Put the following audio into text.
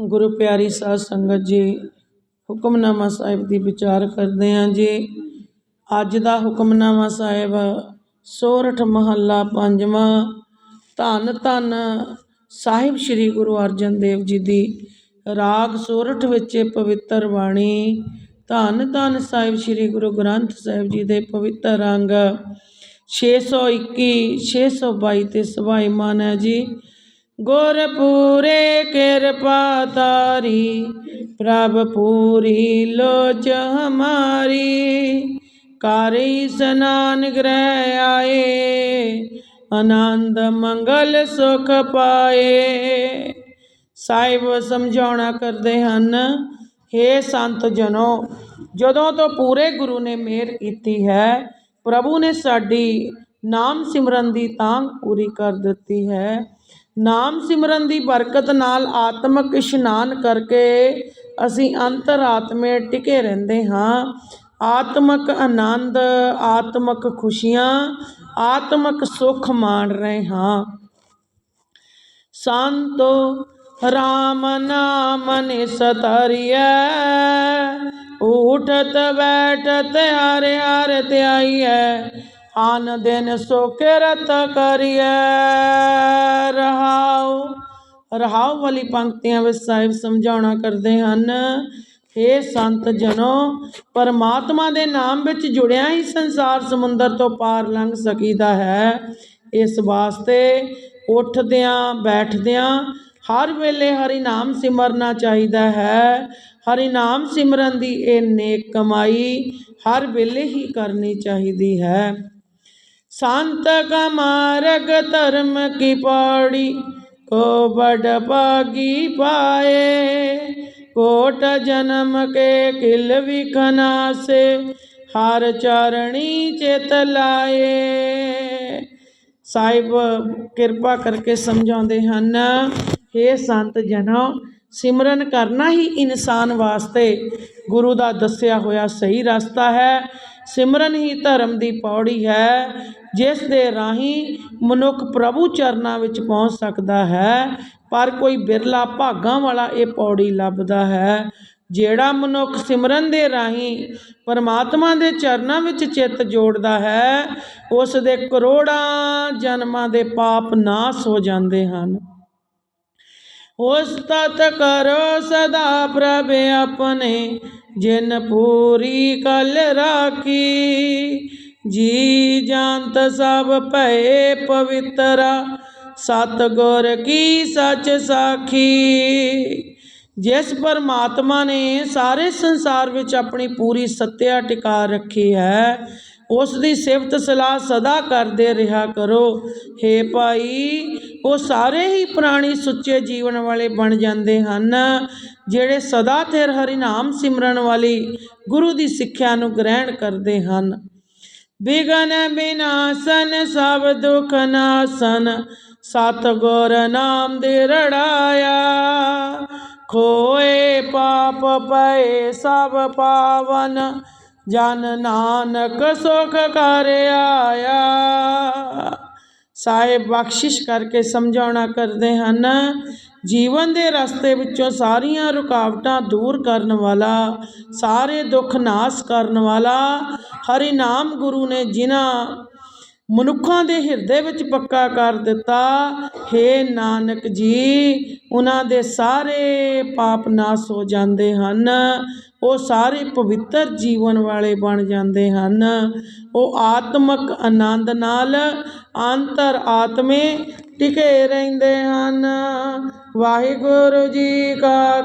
ਗੁਰੂ ਪਿਆਰੀ ਸਾਧ ਸੰਗਤ ਜੀ, ਹੁਕਮਨਾਮਾ ਸਾਹਿਬ ਦੀ ਵਿਚਾਰ ਕਰਦੇ ਹਾਂ ਜੀ। ਅੱਜ ਦਾ ਹੁਕਮਨਾਮਾ ਸਾਹਿਬ, ਸੋਰਠ ਮਹੱਲਾ ਪੰਜਵਾਂ, ਧੰਨ ਧੰਨ ਸਾਹਿਬ ਸ੍ਰੀ ਗੁਰੂ ਅਰਜਨ ਦੇਵ ਜੀ ਦੀ ਰਾਗ ਸੋਰਠ ਵਿੱਚ ਪਵਿੱਤਰ ਬਾਣੀ, ਧੰਨ ਧੰਨ ਸਾਹਿਬ ਸ੍ਰੀ ਗੁਰੂ ਗ੍ਰੰਥ ਸਾਹਿਬ ਜੀ ਦੇ ਪਵਿੱਤਰ ਅੰਗ। 621 622 ਤੇ ਸਵਾਈਮਾਨ ਹੈ ਜੀ। ਗੁਰਪੂਰੇ ਕਿਰਪਾ ਤਾਰੀ ਪ੍ਰਭ ਪੂਰੀ ਲੋਚ ਹਮਾਰੀ। ਕਰ ਇਸਨਾਨ ਗ੍ਰਹਿ ਆਏ, ਆਨੰਦ ਮੰਗਲ ਸੁਖ ਪਾਏ। ਸਾਹਿਬ ਸਮਝਾਉਣਾ ਕਰਦੇ ਹਨ हे ਸੰਤ ਜਨੋ, ਜਦੋਂ ਤੋਂ ਪੂਰੇ ਗੁਰੂ ਨੇ ਮਿਹਰ ਕੀਤੀ ਹੈ, ਪ੍ਰਭੂ ਨੇ ਸਾਡੀ ਨਾਮ ਸਿਮਰਨ ਦੀ ਤਾਂਗ ਪੂਰੀ ਕਰ ਦਿੱਤੀ ਹੈ। ਨਾਮ ਸਿਮਰਨ ਦੀ ਬਰਕਤ ਨਾਲ ਆਤਮਿਕ ਇਸ਼ਨਾਨ ਕਰਕੇ ਅਸੀਂ ਅੰਤਰਾਤਮੇ ਟਿਕੇ ਰਹਿੰਦੇ ਹਾਂ। ਆਤਮਿਕ ਆਨੰਦ, ਆਤਮਿਕ ਖੁਸ਼ੀਆਂ, ਆਤਮਿਕ ਸੁਖ ਮਾਣ ਰਹੇ ਹਾਂ। ਸੰਤੋ, ਰਾਮ ਨਾਮ ਨੇ ਨਿਸਤਰੀਐ, ਉਠਤ ਬੈਠਤ ਹਰਿ ਹਰਿ ਧਿਆਈਐ ਆਨ ਦਿਨ ਸੋ ਕਿਰਤ ਕਰੀਐ। ਰਹਾਉ। ਰਹਾਉ ਵਾਲੀ ਪੰਕਤੀਆਂ ਵਿੱਚ ਸਾਹਿਬ ਸਮਝਾਉਣਾ ਕਰਦੇ ਹਨ हे ਸੰਤ ਜਨੋ, ਪਰਮਾਤਮਾ ਦੇ ਨਾਮ ਵਿੱਚ ਜੁੜਿਆ ਹੀ ਸੰਸਾਰ ਸਮੁੰਦਰ ਤੋਂ ਪਾਰ ਲੰਘ ਸਕੀਦਾ ਹੈ। ਇਸ ਵਾਸਤੇ ਉੱਠਦਿਆਂ, ਬੈਠਦਿਆਂ ਹਰ ਵੇਲੇ ਹਰੀ ਨਾਮ ਸਿਮਰਨਾ ਚਾਹੀਦਾ ਹੈ। ਹਰੀ ਨਾਮ ਸਿਮਰਨ ਦੀ ਇਹ ਨੇਕ ਕਮਾਈ ਹਰ ਵੇਲੇ ਹੀ ਕਰਨੀ ਚਾਹੀਦੀ ਹੈ। ਸੰਤ ਕਾ ਮਾਰਗ ਧਰਮ ਕੀ ਪੌੜੀ? ਕੋ ਬੜ ਭਾਗੀ ਪਾਏ। ਕੋਟ ਜਨਮ ਕੇ ਕਿਲ ਵਿਖਨਾ ਸੇ ਹਰ ਚਰਣੀ ਚਿਤ ਲਾਏ। ਸਾਹਿਬ, ਕਿਰਪਾ ਕਰਕੇ ਸਮਝਾਉਂਦੇ ਹਨ हे ਸੰਤ ਜਨੋ, ਸਿਮਰਨ ਕਰਨਾ ਹੀ ਇਨਸਾਨ ਵਾਸਤੇ ਗੁਰੂ ਦਾ ਦੱਸਿਆ ਹੋਇਆ ਸਹੀ ਰਸਤਾ ਹੈ। ਸਿਮਰਨ ਹੀ ਧਰਮ ਦੀ ਪੌੜੀ ਹੈ, ਜਿਸ ਦੇ ਰਾਹੀਂ ਮਨੁੱਖ ਪ੍ਰਭੂ ਚਰਨਾਂ ਵਿੱਚ ਪਹੁੰਚ ਸਕਦਾ ਹੈ, ਪਰ ਕੋਈ ਬਿਰਲਾ ਭਾਗਾਂ ਵਾਲਾ ਇਹ ਪੌੜੀ ਲੱਭਦਾ ਹੈ, ਜਿਹੜਾ ਮਨੁੱਖ ਸਿਮਰਨ ਦੇ ਰਾਹੀਂ ਪਰਮਾਤਮਾ ਦੇ ਚਰਨਾਂ ਵਿੱਚ ਚਿੱਤ ਜੋੜਦਾ ਹੈ, ਉਸ ਦੇ ਕਰੋੜਾਂ ਜਨਮਾਂ ਦੇ ਪਾਪ ਨਾਸ ਹੋ ਜਾਂਦੇ ਹਨ। ਉਸ ਤਤ ਕਰੋ ਸਦਾ ਪ੍ਰਭ ਆਪਣੇ ਜਿਨ ਪੂਰੀ ਕਲ ਰਾਖੀ, ਜੀ ਜਾਣਤ ਸਭ ਭਏ ਪਵਿੱਤਰਾ ਸਤ ਗੁਰ ਕੀ ਸੱਚ ਸਾਖੀ। ਜਿਸ ਪਰਮਾਤਮਾ ਨੇ ਸਾਰੇ ਸੰਸਾਰ ਵਿੱਚ ਆਪਣੀ ਪੂਰੀ ਸੱਤਿਆ ਟਿਕਾ ਰੱਖੀ ਹੈ ਉਸ ਦੀ ਸਿਫਤ ਸਲਾਹ ਸਦਾ ਕਰਦੇ ਰਿਹਾ ਕਰੋ। हे ਭਾਈ, ਉਹ ਸਾਰੇ ਹੀ ਪ੍ਰਾਣੀ ਸੁੱਚੇ ਜੀਵਨ ਵਾਲੇ ਬਣ ਜਾਂਦੇ ਹਨ। ਜਿਹੜੇ ਸਦਾ ਥਿਰ ਹਰਿਨਾਮ ਸਿਮਰਨ ਵਾਲੀ ਗੁਰੂ ਦੀ ਸਿੱਖਿਆ ਨੂੰ ਗ੍ਰਹਿਣ ਕਰਦੇ ਹਨ। ਬਿਗਨ ਬਿਨਾਸਨ ਸਭ ਦੁਖ ਨਾਸਨ, ਸਤ ਗੁਰ ਨਾਮ ਦੇ ਰੜਾਇਆ। ਖੋਏ ਪਾਪ ਪਏ ਸਭ ਪਾਵਨ, ਜਨ ਨਾਨਕ ਸੁਖ ਕਰ ਆਇਆ। ਸਾਹਿਬ ਬਖਸ਼ਿਸ਼ ਕਰਕੇ ਸਮਝਾਉਣਾ ਕਰਦੇ ਹਨ ਜੀਵਨ ਦੇ ਰਸਤੇ ਵਿੱਚੋਂ ਸਾਰੀਆਂ ਰੁਕਾਵਟਾਂ ਦੂਰ ਕਰਨ ਵਾਲਾ, ਸਾਰੇ ਦੁੱਖ ਨਾਸ ਕਰਨ ਵਾਲਾ ਹਰੀ ਨਾਮ ਗੁਰੂ ਨੇ ਜਿਨ੍ਹਾਂ ਮਨੁੱਖਾਂ ਦੇ ਹਿਰਦੇ ਵਿੱਚ ਪੱਕਾ ਕਰ ਦਿੱਤਾ हे ਨਾਨਕ ਜੀ, ਉਹਨਾਂ ਦੇ ਸਾਰੇ ਪਾਪ ਨਾਸ ਹੋ ਜਾਂਦੇ ਹਨ, ਉਹ ਸਾਰੇ ਪਵਿੱਤਰ ਜੀਵਨ ਵਾਲੇ ਬਣ ਜਾਂਦੇ ਹਨ। ਉਹ ਆਤਮਿਕ ਆਨੰਦ ਨਾਲ ਅੰਤਰ ਆਤਮੇ ਟਿਕੇ ਰਹਿੰਦੇ ਹਨ। ਵਾਹਿਗੁਰੂ ਜੀ ਕਾ